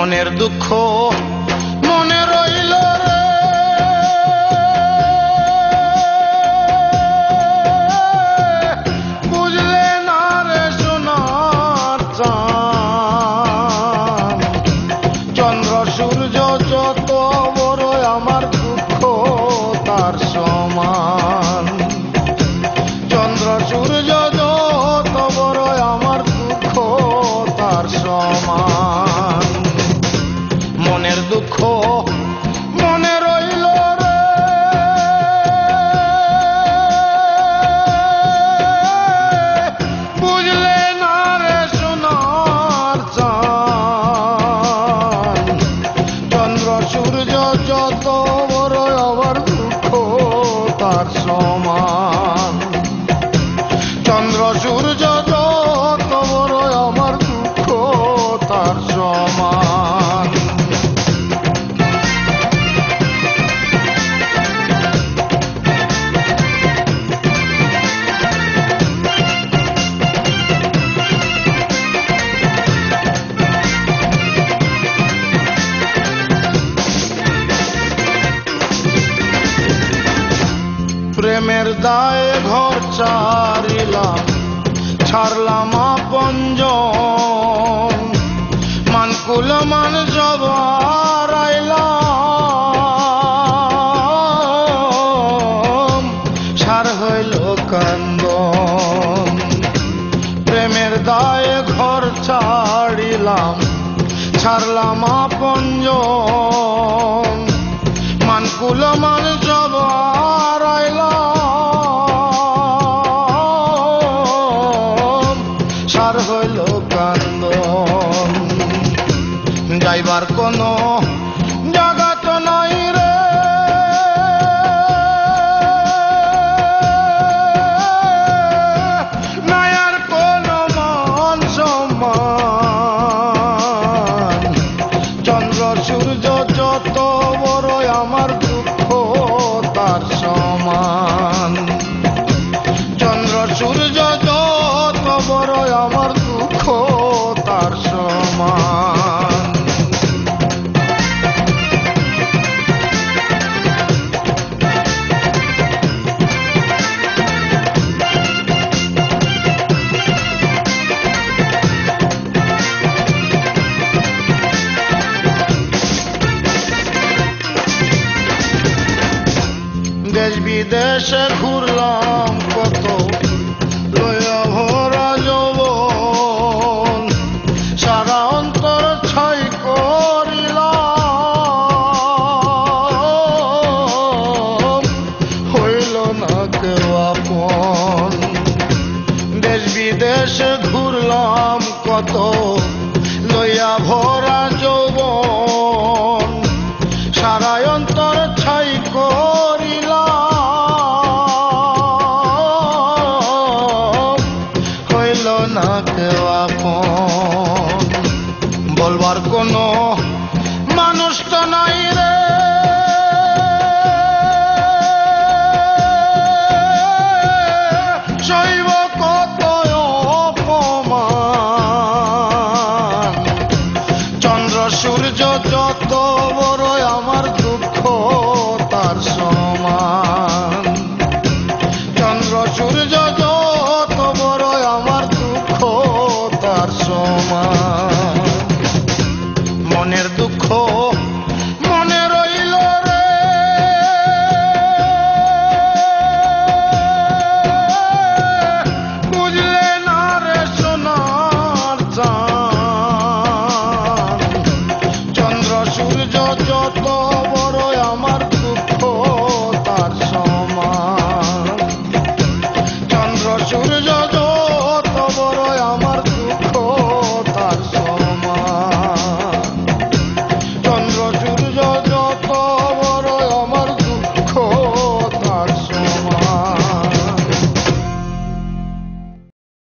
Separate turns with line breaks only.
মনের দুঃখ আবার দুঃখ তার সমান প্রেমের দায়ে ঘর ছাড়িলাম ছাড়লাম আপঞ্জ মানকুল মান জবারাইলাম সার হইল কান্দন। প্রেমের দায়ে ঘর ছাড়িলাম ছাড়লাম আপঞ্জ মানকুল মান জবারাইলাম হইল কান্দন যাইবার কোন জায়গা তো নাই রে কোন মান সম্মান চন্দ্র সূর্য যত বড় আমার দুঃখ তার সমান চন্দ্র সূর্য যত বড় আমার দেশ বিদেশে ঘুরলাম কত লইয়া ভরা যৌবন। সারা অন্তর ছাই করিলাম। হইল না কেউ আপন। দেশ বিদেশে ঘুরলাম কত লইয়া ভরা বলবার কোনো মানুষ তো নাই রে। শৈব কত অপমান। চন্দ্র সূর্য যত বড় আমার দুঃখ। সূর্য যত